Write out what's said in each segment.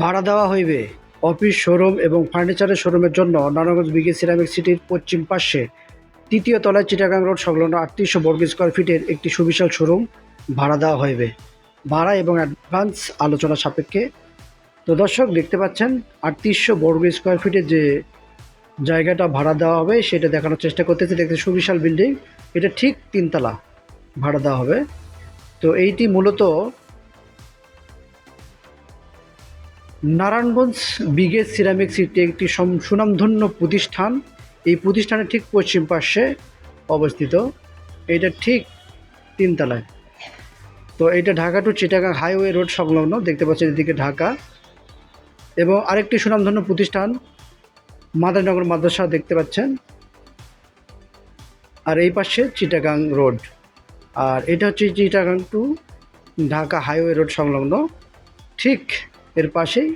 ভাড়া দেওয়া হইবে। অফিস শোরুম এবং ফার্নিচারের শোরুমের জন্য নারায়ণগঞ্জ বিগে সিরামিক সিটির পশ্চিম পাশে তৃতীয় তলায় চিটাগাং রোড সংলগ্ন আটত্রিশশো বর্গ স্কোয়ার ফিটের একটি সুবিশাল শোরুম ভাড়া দেওয়া হইবে। ভাড়া এবং অ্যাডভান্স আলোচনা সাপেক্ষে। তো দর্শক, দেখতে পাচ্ছেন, আটত্রিশশো বর্গ স্কোয়ার ফিটের যে জায়গাটা ভাড়া দেওয়া হবে, সেটা দেখানোর চেষ্টা করতেছি। দেখতে সুবিশাল বিল্ডিং এটা ঠিক তিনতলা ভাড়া দেওয়া হবে। তো এইটি মূলত নারায়ণগঞ্জ বিগে সিরামিক সিটি একটি সুনামধন্য প্রতিষ্ঠান। এই প্রতিষ্ঠানের ঠিক পশ্চিম পার্শ্বে অবস্থিত। এটা ঠিক তিনতলায়। তো এটা Dhaka to Chittagong highway road সংলগ্ন, দেখতে পাচ্ছেন এদিকে ঢাকা। এবং আরেকটি সুনামধন্য প্রতিষ্ঠান, মাদারনগর মাদ্রাসা, দেখতে পাচ্ছেন। আর এই পাশে চিটাগাং রোড। আর এটা হচ্ছে Chittagong to Dhaka highway road সংলগ্ন। ঠিক এর পাশেই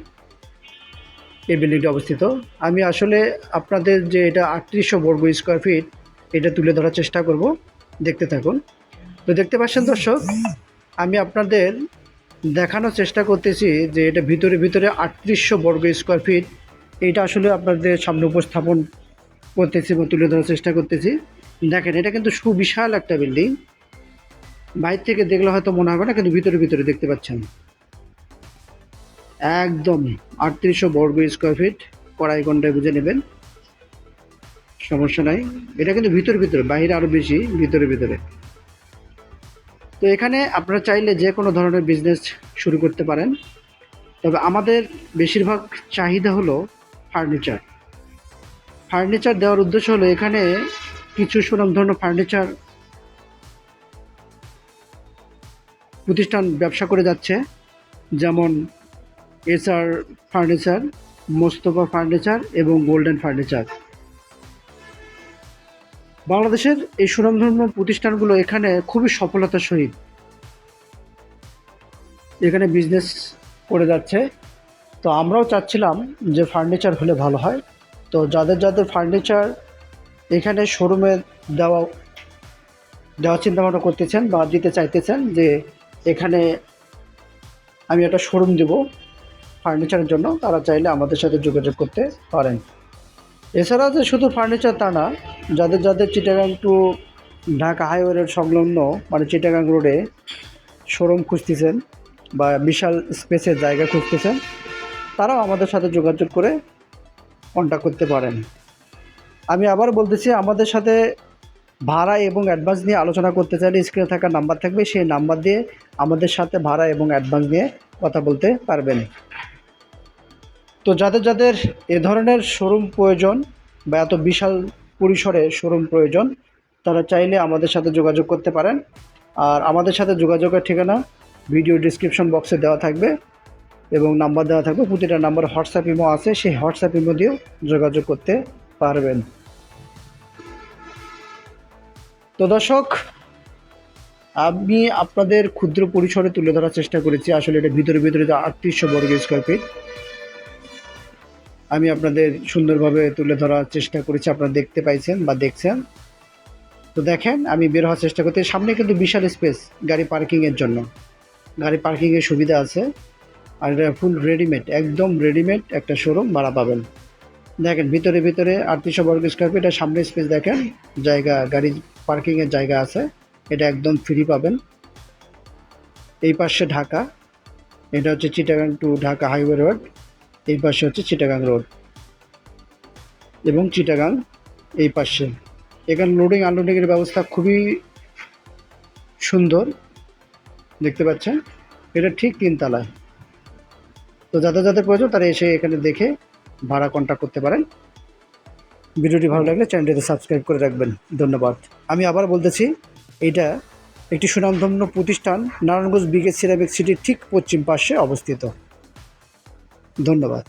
এই বিল্ডিংটি অবস্থিত। আমি আসলে আপনাদের যে এটা আটত্রিশশো বর্গ স্কোয়ার ফিট এটা তুলে ধরার চেষ্টা করব। দেখতে থাকুন। তো দেখতে পাচ্ছেন দর্শক, আমি আপনাদের দেখানোর চেষ্টা করতেছি যে এটা ভিতরে ভিতরে আটত্রিশশো বর্গ স্কোয়ার ফিট এটা আসলে আপনাদের সামনে উপস্থাপন করতেছি এবং তুলে ধরার চেষ্টা করতেছি। দেখেন, এটা কিন্তু সুবিশাল একটা বিল্ডিং বাইরে থেকে দেখলে হয়তো মনে হবে না, কিন্তু ভিতরে ভিতরে দেখতে পাচ্ছেন। একদম আটত্রিশশো বর্গ স্কোয়ার ফিট, কড়াই ঘন্টায় বুঝে নেবেন। সমস্যা নাই। এটা কিন্তু ভিতরে ভিতরে, বাইরে আরও বেশি, ভিতরে ভিতরে। তো এখানে আপনারা চাইলে যে কোনো ধরনের বিজনেস শুরু করতে পারেন। তবে আমাদের বেশিরভাগ চাহিদা হলো ফার্নিচার ফার্নিচার দেওয়ার উদ্দেশ্য হলো এখানে কিছু সুনামধন্য ফার্নিচার প্রতিষ্ঠান ব্যবসা করে যাচ্ছে। যেমন এসআর ফার্নিচার, মোস্তফা ফার্নিচার এবং গোল্ডেন ফার্নিচার। বাংলাদেশের এই সুনামধন্য প্রতিষ্ঠানগুলো এখানে খুবই সফলতার সহিত এখানে বিজনেস করে যাচ্ছে। তো আমরাও চাচ্ছিলাম যে ফার্নিচার হলে ভালো হয়। তো যাদের যাদের ফার্নিচার এখানে শোরুমে দেওয়া, দেওয়ার চিন্তাভাবনা করতেছেন বা দিতে চাইতেছেন যে এখানে আমি একটা শোরুম দেব ফার্নিচারের জন্য তারা চাইলে আমাদের সাথে যোগাযোগ করতে পারেন। এছাড়া যে শুধু ফার্নিচার তা না, যাদের যাদের চিটাগাং টু ঢাকা হাইওয়ে সংলগ্ন মানে চিটাগাং রোডে শোরুম খুঁজতেছেন বা বিশাল স্পেসের জায়গা খুঁজতেছেন, তারাও আমাদের সাথে যোগাযোগ করে কন্ট্যাক্ট করতে পারেন। আমি আবার বলতেছি, আমাদের সাথে ভাড়া এবং অ্যাডভান্স নিয়ে আলোচনা করতে চাইলে স্ক্রিনে থাকা নাম্বার থাকবে, সেই নাম্বার দিয়ে আমাদের সাথে ভাড়া এবং অ্যাডভান্স নিয়ে কথা বলতে পারবেন। তো যাদের যাদের এ ধরনের শোরুম প্রয়োজন বা এত বিশাল পরিসরে শোরুম প্রয়োজন, তারা চাইলে আমাদের সাথে যোগাযোগ করতে পারেন। আর আমাদের সাথে যোগাযোগের ঠিকানা ভিডিও ডিসক্রিপশন বক্সে দেওয়া থাকবে এবং নাম্বার দেওয়া থাকবে। প্রতিটা নাম্বার হোয়াটসঅ্যাপ ইমো আছে, সেই হোয়াটসঅ্যাপ ইমো দিয়েও যোগাযোগ করতে পারবেন। তো দর্শক, আমি আপনাদের ক্ষুদ্র পরিসরে তুলে ধরার চেষ্টা করেছি। আসলে এটা ভিতরে ভিতরে আটত্রিশশো বর্গ স্কোয়ার ফিট আমি আপনাদের সুন্দরভাবে তুলে ধরার চেষ্টা করেছি, আপনারা দেখতে পাইছেন বা দেখছেন। তো দেখেন, আমি বের হওয়ার চেষ্টা করতে, সামনে কিন্তু বিশাল স্পেস গাড়ি পার্কিংয়ের জন্য। গাড়ি পার্কিংয়ের সুবিধা আছে। আর এটা ফুল রেডিমেড একদম রেডিমেড একটা শোরুম ভাড়া পাবেন। দেখেন, ভিতরে ভিতরে আটত্রিশশো বর্গ স্কোয়ার ফিট আর সামনে স্পেস দেখেন, জায়গা, গাড়ি পার্কিংয়ের জায়গা আছে। এটা একদম ফ্রি পাবেন। এই পাশে ঢাকা, এটা হচ্ছে Chittagong to Dhaka highway road এই পাশে হচ্ছে চিটাগাং রোড এবং চিটাগাং এই পাশে। এখানে লোডিং আনলোডিংয়ের ব্যবস্থা খুবই সুন্দর, দেখতে পাচ্ছেন? এটা ঠিক তিনতলায়। তো যাদের যাদের প্রয়োজন, তারা এসে এখানে দেখে ভাড়া কন্ট্যাক্ট করতে পারেন। ভিডিওটি ভালো লাগলে চ্যানেলটিতে সাবস্ক্রাইব করে রাখবেন। ধন্যবাদ। আমি আবার বলতেছি এটা একটি সুনামধন্য প্রতিষ্ঠান, নারায়ণগঞ্জ বিগে সিরামিক সিটির ঠিক পশ্চিম পাশে অবস্থিত। ধন্যবাদ।